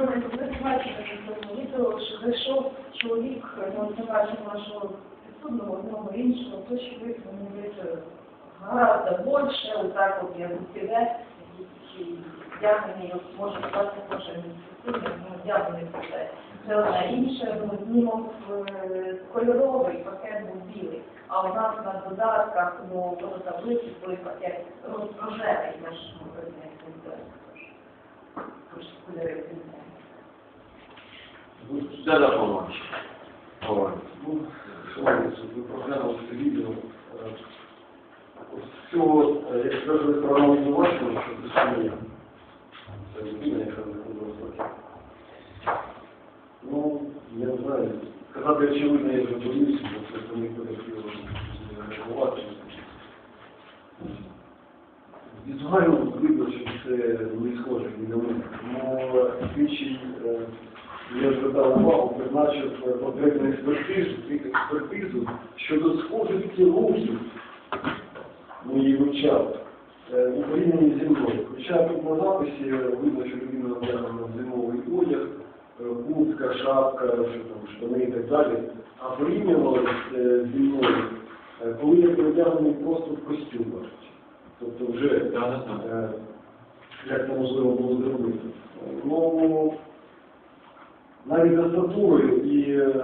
Ви бачите на відео, що зайшов чоловік, ну, не бачив нашого підсудного, одного іншого, то що ви мені здається, гораздо більше, отак от як піде, і вдягнений, от може сказати, кожен підсудний, ну, вдягнений в це. Це одне інше, ну, знімок е, кольоровий, пакет був білий, а у нас на додатках, ну, до таблиці той пакет роз- рожевий, наш Да, да, Павлович. Павлович. Ну, ви проглянули це відео. Ось цього, як стверджує правове обвинувачення, що присутня це людина, яка знаходилась в. Ну, я не знаю, сказати очевидно, я вже боюсь, бо це не буде реагувати. Візуально видно, що це не схоже ні на мене. Тому слідчий е, я звертав увагу, призначив е, потрібну експертизу, експертизу щодо схожості рухів моїй вивчав е, у порівнянні зі мною. Хоча тут на записі видно, що людина в зимовий одяг, е, куртка, шапка, що там, штани і так далі. А порівнювалося е, зі мною, е, коли я передягнений просто в костюм. бачите. Тобто вже. Е, як це можливо було зробити. Ну, навіть за статурою і е,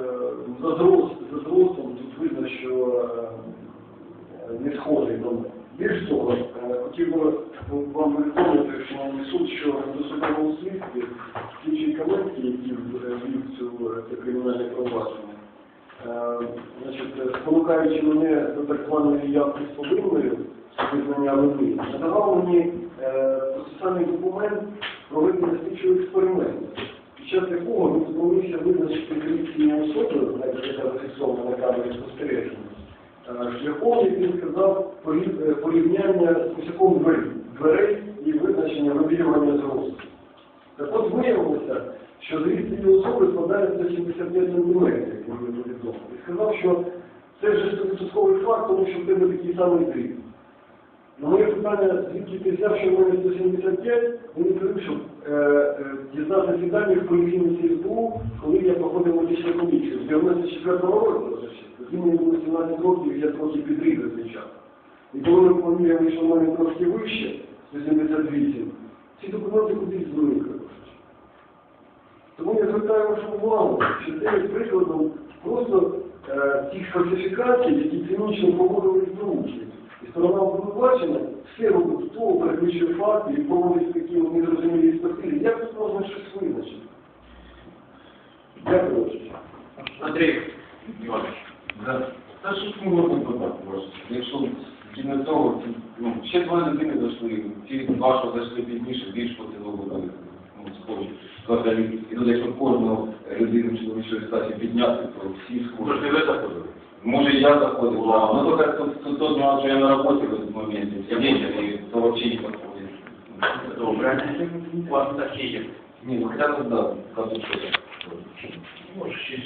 за, зрост, за зростом тут видно, що е, не схожий до мене. Більш того, е, хотів би вам повідомити, шановний суд, що в досудовому слідстві слідчі комісії, які ввів цю це кримінальне провадження, значить, спонукаючи мене до так званої явки з повинною, визнання вини, надавав мені процесуальний документ про виконання слідчого експерименту, під час якого він спромігся визначити поліційні особи, яка зафіксована на камері спостереження, шляхом, як він сказав, порівняння з косяком дверей, і визначення вибірювання зросту. Так от виявилося, що зріст особи складає 175 см, як мені повідомив. І сказав, що це вже стовідсотковий факт, тому що в тебе такий самий зріст. На моє питання, звідки ти взяв, що в мене 175, він відповів, що е, е, дані в поліційній СБУ, коли я проходив медичну комісію. В 94-му році, тоді мені було 17 років, я трохи цей час. І коли ми поміряли, що в мене трошки вище, 178, ці документи кудись зникли. Тому я звертаю вашу увагу, що це є прикладом просто е, тих фальсифікацій, які цинічно проводились до учнів. Сторона обвинувачення все робить того, переключує факти і проводить такі незрозумілі експертизи. Як тут можна щось визначити? Дякую. Андрій Іванович. Да. Та що ж ми можемо додати? Якщо згідно цього, ну, ще два людини зайшли, ті два, що зайшли пізніше, більш поцілову були, ну, схожі. Взагалі, і тут якщо кожну людину чоловічої статі підняти, то всі Може, схожі. не ви заходили? Може і я заходив, ну только тут, тут тот нюанс, що я на роботі в этот момент, я вечер, і то взагалі не подходит. Добре. У вас такі є. Ні, ну хоча б, да, кажуть, що так. Може, ще